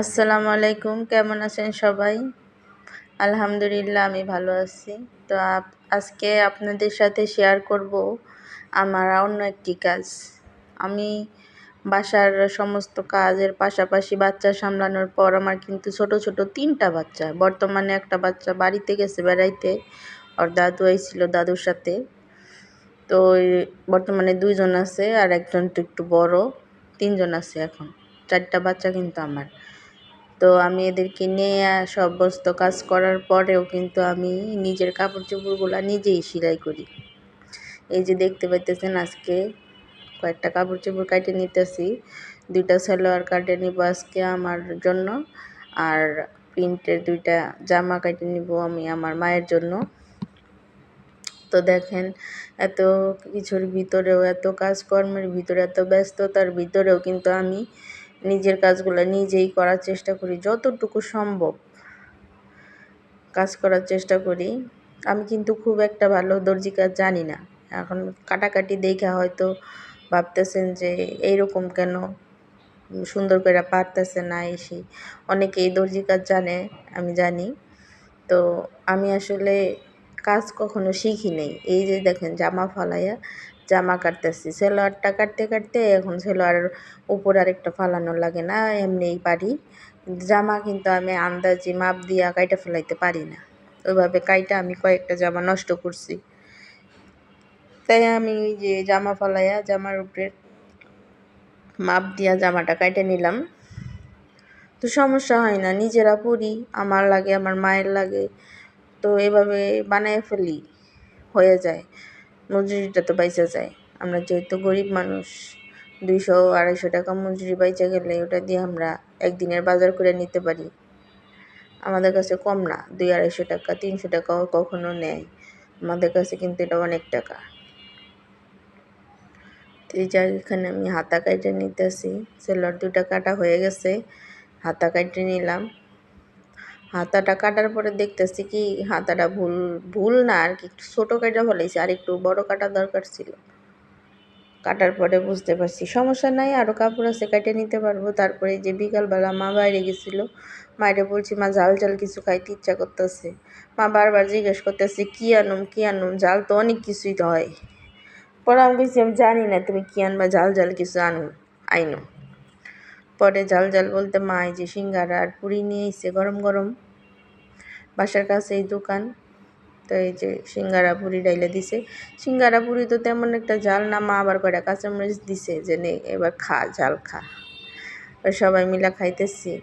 আসসালামু আলাইকুম, কেমন আছেন সবাই? আলহামদুলিল্লাহ, আমি ভালো আছি। তো আজকে আপনাদের সাথে শেয়ার করব আমার অন্য একটি কাজ। আমি বাসার সমস্ত কাজের পাশাপাশি বাচ্চা সামলানোর পর আমার কিন্তু ছোট ছোট তিনটা বাচ্চা, বর্তমানে একটা বাচ্চা বাড়িতে গেছে, বেড়াইতে। ওর দাদু আইছিল দাদুর সাথে। তো বর্তমানে দুইজন আছে আর একজন তো একটু বড়, তিনজন আছে এখন। চারটা বাচ্চা কিন্তু আমার। তো আমি এদেরকে নিয়ে সমস্ত কাজ করার পরেও কিন্তু আমি নিজের কাপড় চোপড়গুলো নিজেই সেলাই করি। এই যে দেখতে পাইতেছেন আজকে কয়েকটা কাপড় চোপড় কাটে নিতেছি। দুইটা সালোয়ার কাটে নিব আজকে আমার জন্য আর প্রিন্টের দুইটা জামা কাটে নিব আমি আমার মায়ের জন্য। তো দেখেন এত কিছুর ভিতরেও, এত কাজকর্মের ভিতরে, এত ব্যস্ততার ভিতরেও কিন্তু আমি নিজের কাজগুলো নিজেই করার চেষ্টা করি, যতটুকু সম্ভব কাজ করার চেষ্টা করি। আমি কিন্তু খুব একটা ভালো দর্জি কাজ জানি না। এখন কাটাকাটি দেখে হয়তো ভাবতেছেন যে এইরকম কেন? সুন্দর করে পারতেছে না এসে। অনেকে এই দর্জি কাজ জানে, আমি জানি। তো আমি আসলে কাজ কখনো শিখি নেই। এই যে দেখেন জামা ফালাইয়া জামা কাটতেছি। সেলোয়ারটা কাটতে কাটতে এখন সেলোয়ারের উপর আরেকটা ফালানো লাগে না, এমনিই পারি। জামা কিন্তু আমি আন্দাজি মাপ দিয়া কাইটা ফেলাইতে পারি না। ওইভাবে কাইটা আমি কয়েকটা জামা নষ্ট করছি। তাই আমি যে জামা ফালাইয়া, জামার উপরে মাপ দিয়া জামাটা কাইটে নিলাম। তো সমস্যা হয় না, নিজেরা পরি, আমার লাগে, আমার মায়ের লাগে। তো এভাবে বানায় ফেলি, হয়ে যায়। মজুরিটা তো বাইচা যায়। আমরা যেহেতু গরিব মানুষ, দুইশো আড়াইশো টাকা মজুরি বাইচা গেলে ওটা দিয়ে আমরা একদিনের বাজার করে নিতে পারি। আমাদের কাছে কম না, দুই আড়াইশো টাকা, তিনশো টাকাও কখনো নেয়। আমাদের কাছে কিন্তু এটা অনেক টাকা। এই এখানে আমি হাতা কাইটে নিতেছি, সেলার দুটা কাটা হয়ে গেছে, হাতা কাইটে নিলাম। হাতাটা কাটার পরে দেখতেছি কি হাতাটা ভুল ভুল না, আর কি একটু ছোটো কাটা ফেলেছি আর একটু বড় কাটা দরকার ছিল। কাটার পরে বুঝতে পারছি, সমস্যা নাই আরও কাপড় আছে, কেটে নিতে পারব। তারপরে যে বিকালবেলা মা বাইরে গেছিল, মায়েরে বলছি, মা, ঝাল ঝাল কিছু খাইতে ইচ্ছা করতেছে। মা বারবার জিজ্ঞেস করতেছে, কী আনুম কী আনুম? ঝাল তো অনেক কিছুই তো হয়। পরে আমি বলছি, আমি জানি না তুমি কী আনবা, ঝাল ঝাল কিছু আনো আইনো। পরে জাল জাল বলতে মা এই যে সিঙ্গারা আর পুরি নিয়ে এসে গরম গরম। বাসার কাছে এই দোকান। তো এই যে সিঙ্গারা, পুরি ডাইলে দিছে। সিঙ্গারা, পুরি তো তেমন একটা জাল না, মা আবার কয়টা কাঁচামরিচ দিছে যে নে, এবার খা, জাল খা। সবাই মিলা খাইতেছি।